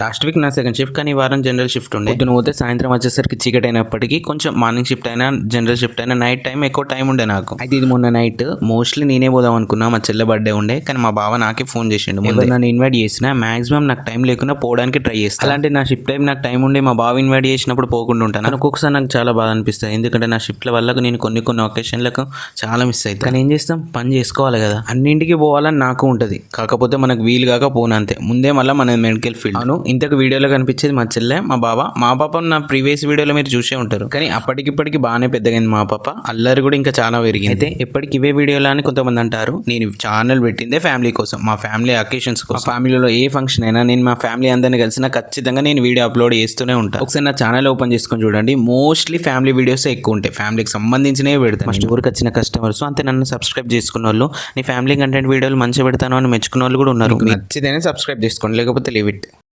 Last week నా second shift కానీ ఈ వారం జనరల్ షిఫ్ట్ ఉండే. పొద్దున పోతే సాయంత్రం వచ్చేసరికి చీకటి అయినప్పటికీ కొంచెం మార్నింగ్ షిఫ్ట్ అయినా జనరల్ షిఫ్ట్ అయినా నైట్ టైం ఎక్కువ టైం ఉండే నాకు. అయితే ఇది మొన్న నైట్ మోస్ట్లీ నేనే పోదాం అనుకున్నా మా చెల్లె బర్త్డే ఉండే కానీ మా బావ నాకే ఫోన్ చేసిండు ముందు. నన్ను ఇన్వైట్ చేసిన మాక్సిమం నాకు టైం లేకుండా పోవడానికి ట్రై చేస్తాను అలాంటి నా షిఫ్ట్ టైం నాకు టైం ఉండే మా బావ ఇన్వైట్ చేసినప్పుడు పోకుండా ఉంటాను? నాకు ఒక్కొక్కసారి నాకు చాలా బాధ అనిపిస్తుంది ఎందుకంటే నా షిఫ్ట్ల వల్ల నేను కొన్ని కొన్ని ఒకేషన్లకు చాలా మిస్ అవుతాను కానీ ఏం చేస్తాం? పని చేసుకోవాలి కదా. అన్నింటికి పోవాలని నాకు ఉంటుంది. కాకపోతే మనకు వీలు కాక పోను అంతే. ముందే మళ్ళీ మన మెడికల్ ఫీల్డ్ అవును ఇంతకు వీడియోలో కనిపించేది మా చెల్లె మా బావ. మా పాప నా ప్రీవియస్ వీడియోలో మీరు చూసే ఉంటారు. కానీ అప్పటికిప్పటికి బాగానే పెద్దగైంది మా పాప. అల్లరి కూడా ఇంకా చాలా పెరిగింది. అయితే ఎప్పటికి ఇవే వీడియోలు అని కొంతమంది అంటారు. నేను ఛానల్ పెట్టిందే ఫ్యామిలీ కోసం. మా ఫ్యామిలీ అకేషన్స్ కోసం. ఫ్యామిలీలో ఏ ఫంక్షన్ అయినా నేను మా ఫ్యామిలీ అందరిని కలిసిన ఖచ్చితంగా నేను వీడియో అప్లోడ్ చేస్తూనే ఉంటాను ఒకసారి నా ఛానల్ ఓపెన్ చేసుకొని చూడండి. మోస్ట్లీ ఫ్యామిలీ వీడియోస్ ఎక్కువ ఉంటాయి. ఫ్యామిలీకి సంబంధించినవి పెడతాను మా స్టోర్కి వచ్చిన కస్టమర్స్ అంతే నన్ను సబ్స్క్రైబ్ చేసుకున్న వాళ్ళు నీ ఫ్యామిలీ కంటెంట్ వీడియోలు మంచిగా పెడతాను అని మెచ్చుకున్న వాళ్ళు కూడా ఉన్నారు. నచ్చితేనే సబ్స్క్రైబ్ చేసుకోండి. లేకపోతే లీవ్ ఇట్